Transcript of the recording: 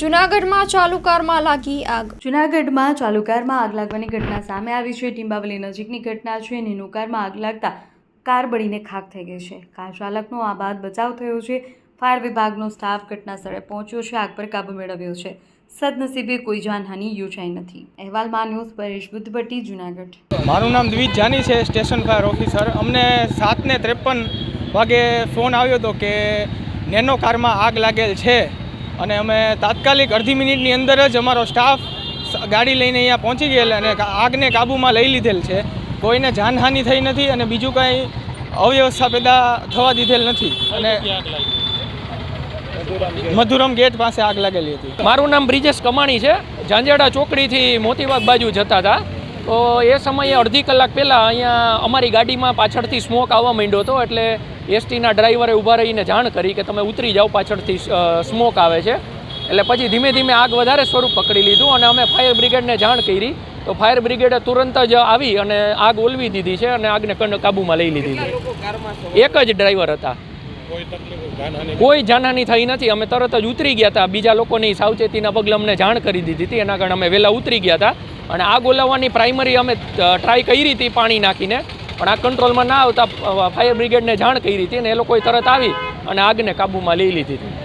જૂનાગઢમાં ચાલુ કારમાં લાગી આગ. જુનાગઢમાં ચાલુ કારમાં આગ લાગવાની ઘટના સામે આવી છે. ટીંબાવલી નજીકની ઘટના છે. નેનું કારમાં આગ લાગતા કાર બળીને ખાક થઈ ગઈ છે. કાર ચાલકનો આ બાદ બચાવ થયો છે. ફાયર વિભાગનો સ્ટાફ ઘટના સ્થળે પહોંચ્યો છે. આગ પર કાબુ મેળવ્યો છે. સદનસીબે કોઈ જાનહાનિ યોજાઈ નથી. અહેવાલમાં ન્યૂઝ પરેશ બુદ્ધભટ્ટી જુનાગઢ. મારું નામ દ્વિજ જાની છે સ્ટેશન ફાયર ઓફિસર. અમને સાતને ત્રેપન વાગે ફોન આવ્યો હતો કે નેનો કારમાં આગ લાગેલ છે. અને અમે તાત્કાલિક અડધી મિનિટની અંદર જ અમારો સ્ટાફ ગાડી લઈને અહીંયા પહોંચી ગયેલ અને આગને કાબૂમાં લઈ લીધેલ છે. કોઈને જાનહાનિ થઈ નથી અને બીજું કાંઈ અવ્યવસ્થા પેદા થવા દીધેલ નથી. અને મધુરમ ગેટ પાસે આગ લાગેલી હતી. મારું નામ બ્રિજેશ કમાણી છે. ઝાંઝેડા ચોકડીથી મોતીબાગ બાજુ જતા હતા. તો એ સમયે અડધી કલાક પહેલાં અહીંયા અમારી ગાડીમાં પાછળથી સ્મોક આવવા માંડ્યો હતો એટલે એસટીના ડ્રાઈવરે ઊભા રહીને જાણ કરી કે તમે ઉતરી જાઓ પાછળથી સ્મોક આવે છે. એટલે પછી ધીમે ધીમે આગ વધારે સ્વરૂપ પકડી લીધું અને અમે ફાયર બ્રિગેડને જાણ કરી. તો ફાયર બ્રિગેડે તુરંત જ આવી અને આગ ઓલવી દીધી છે અને આગને કાબૂમાં લઈ લીધી એક જ ડ્રાઈવર હતા. કોઈ જાનહાની થઈ નથી. અમે તરત જ ઉતરી ગયા હતા. બીજા લોકોની સાવચેતીના પગલે અમને જાણ કરી દીધી હતી. એના કારણે અમે વહેલા ઉતરી ગયા હતા. અને આગ ઓલાવવાની પ્રાઇમરી અમે ટ્રાય કરી હતી પાણી નાખીને, પણ આ કંટ્રોલમાં ના આવતા ફાયર બ્રિગેડને જાણ કરી હતી અને એ લોકોએ તરત આવી અને આગને કાબૂમાં લઈ લીધી હતી.